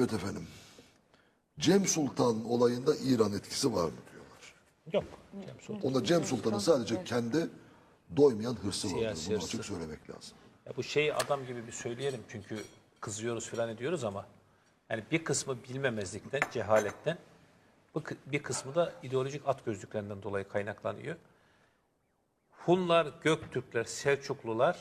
Evet efendim. Cem Sultan olayında İran etkisi var mı diyorlar. Yok. Cem Sultan. Onda Cem Sultan'ın sadece kendi doymayan hırsı vardır. Siyasi Bunu hırsı. açık söylemek lazım. Ya bu şeyi adam gibi bir söyleyelim çünkü kızıyoruz falan ediyoruz ama yani bir kısmı bilmemezlikten, cehaletten, bu kı- bir kısmı da ideolojik at gözlüklerinden dolayı kaynaklanıyor. Hunlar, Göktürkler, Selçuklular,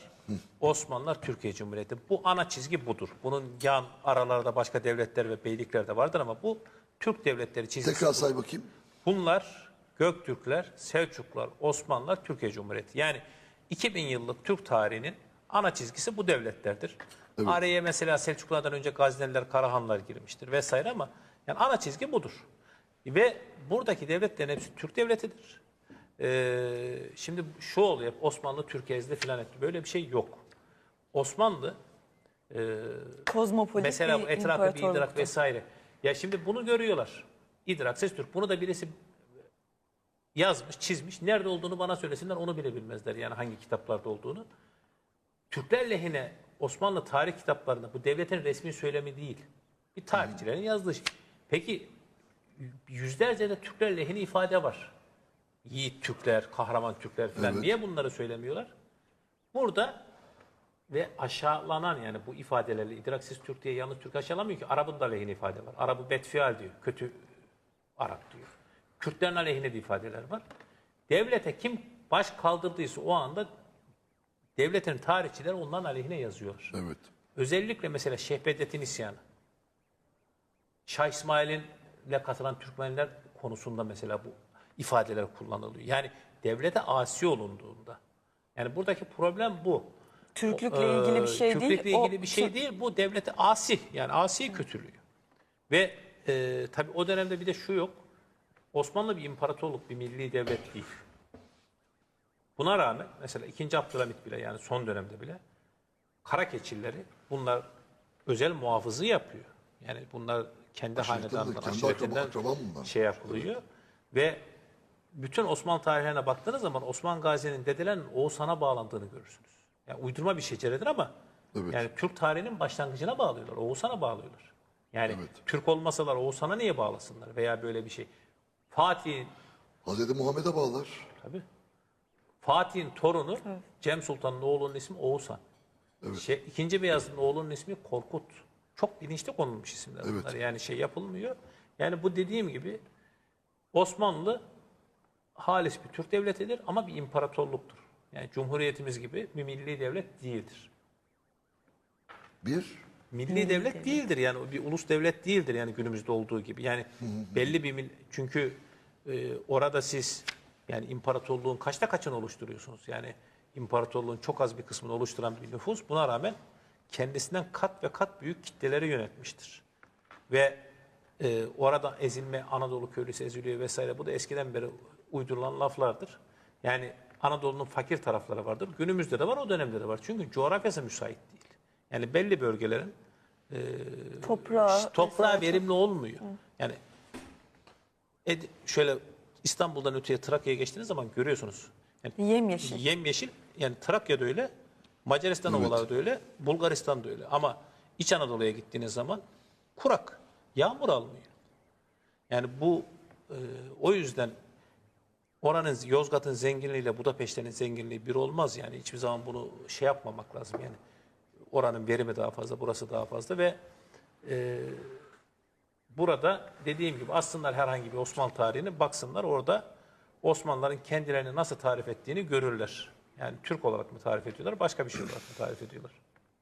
Osmanlılar, Türkiye Cumhuriyeti. Bu ana çizgi budur. Bunun yan aralarda başka devletler ve beylikler de vardır ama bu Türk devletleri çizgisi. Tekrar say bakayım. Hunlar, Göktürkler, Selçuklular, Osmanlılar, Türkiye Cumhuriyeti. Yani 2000 yıllık Türk tarihinin ana çizgisi bu devletlerdir. Araya mesela Selçuklulardan önce Gazneliler, Karahanlar girmiştir vesaire ama yani ana çizgi budur. Ve buradaki devletlerin hepsi Türk devletidir. Ee, şimdi şu oluyor, Osmanlı Türkiye'de filan etti. Böyle bir şey yok. Osmanlı Kozmopolit Mesela bir etrafı bir idrak vesaire. Ya şimdi bunu görüyorlar. İdrak, ses Türk. Bunu da birisi yazmış, çizmiş. Nerede olduğunu bana söylesinler onu bile bilmezler. Yani hangi kitaplarda olduğunu. Türkler lehine Osmanlı tarih kitaplarında bu devletin resmi söylemi değil. Bir tarihçilerin yazdığı şey. Peki yüzlerce de Türkler lehine ifade var. Yiğit Türkler, kahraman Türkler falan. Evet. Niye bunları söylemiyorlar? Burada ve aşağılanan yani bu ifadelerle idraksiz Türk diye yalnız Türk aşağılamıyor ki. Arap'ın da aleyhine ifade var. Arap'ı betfial diyor. Kötü Arap diyor. Kürtlerin aleyhine de ifadeler var. Devlete kim baş kaldırdıysa o anda devletin tarihçileri onların aleyhine yazıyorlar. Evet. Özellikle mesela Şehbedettin isyanı. Şah İsmail'in ile katılan Türkmenler konusunda mesela bu ifadeler kullanılıyor. Yani devlete asi olunduğunda. Yani buradaki problem bu. Türklükle ilgili bir şey değil. Türklükle o ilgili bir şey Türk- değil. Bu devlete asi. Yani asi kötülüğü. Ve e, tabii o dönemde bir de şu yok. Osmanlı bir imparatorluk, bir milli devlet değil. Buna rağmen mesela 2. Abdülhamit bile yani son dönemde bile kara keçilleri bunlar özel muhafızı yapıyor. Yani bunlar kendi de, hanedanından, kendi aşiretinden akraba- akraba bunlar. şey yapılıyor. Ve bütün Osmanlı tarihlerine baktığınız zaman Osman Gazi'nin dedelerinin Oğuzhan'a bağlandığını görürsünüz. Yani uydurma bir şeceredir ama Evet. yani Türk tarihinin başlangıcına bağlıyorlar. Oğuzhan'a bağlıyorlar. Yani Evet. Türk olmasalar Oğuzhan'a niye bağlasınlar veya böyle bir şey. Fatih'in Hazreti Muhammed'e bağlar. Tabii. Fatih'in torunu Cem Sultan'ın oğlunun ismi Oğuzhan. Şey, ikinci Beyazıt'ın oğlunun ismi Korkut. Çok bilinçli konulmuş isimler Evet. bunlar. Yani şey yapılmıyor. Yani bu dediğim gibi Osmanlı halis bir Türk devletidir ama bir imparatorluktur. Yani Cumhuriyetimiz gibi bir milli devlet değildir. Bir, Milli devlet değildir yani o bir ulus devlet değildir yani günümüzde olduğu gibi. Yani belli bir mil- çünkü e, orada siz yani imparatorluğun kaçta kaçını oluşturuyorsunuz? Yani imparatorluğun çok az bir kısmını oluşturan bir nüfus buna rağmen kendisinden kat ve kat büyük kitleleri yönetmiştir. Ve e, orada ezilme Anadolu köylüsü eziliyor vesaire bu da eskiden beri uydurulan laflardır. Yani Anadolu'nun fakir tarafları vardır. Günümüzde de var o dönemde de var. Çünkü coğrafyası müsait değil. Yani belli bölgelerin toprağı, toprağı vesaire. verimli olmuyor. Yani Ed- şöyle İstanbul'dan öteye Trakya'ya geçtiğiniz zaman görüyorsunuz. Yani Yemyeşil. yemyeşil yani Trakya'da öyle, Macaristan Evet. ovaları da öyle, Bulgaristan'da öyle. Ama İç Anadolu'ya gittiğiniz zaman kurak, yağmur almıyor. Yani bu e, o yüzden oranın Yozgat'ın zenginliğiyle Budapeşte'nin zenginliği bir olmaz yani hiçbir zaman bunu şey yapmamak lazım yani oranın verimi daha fazla burası daha fazla ve e, burada dediğim gibi aslında herhangi bir Osmanlı tarihini baksınlar orada Osmanlıların kendilerini nasıl tarif ettiğini görürler. Yani Türk olarak mı tarif ediyorlar başka bir şey olarak mı tarif ediyorlar?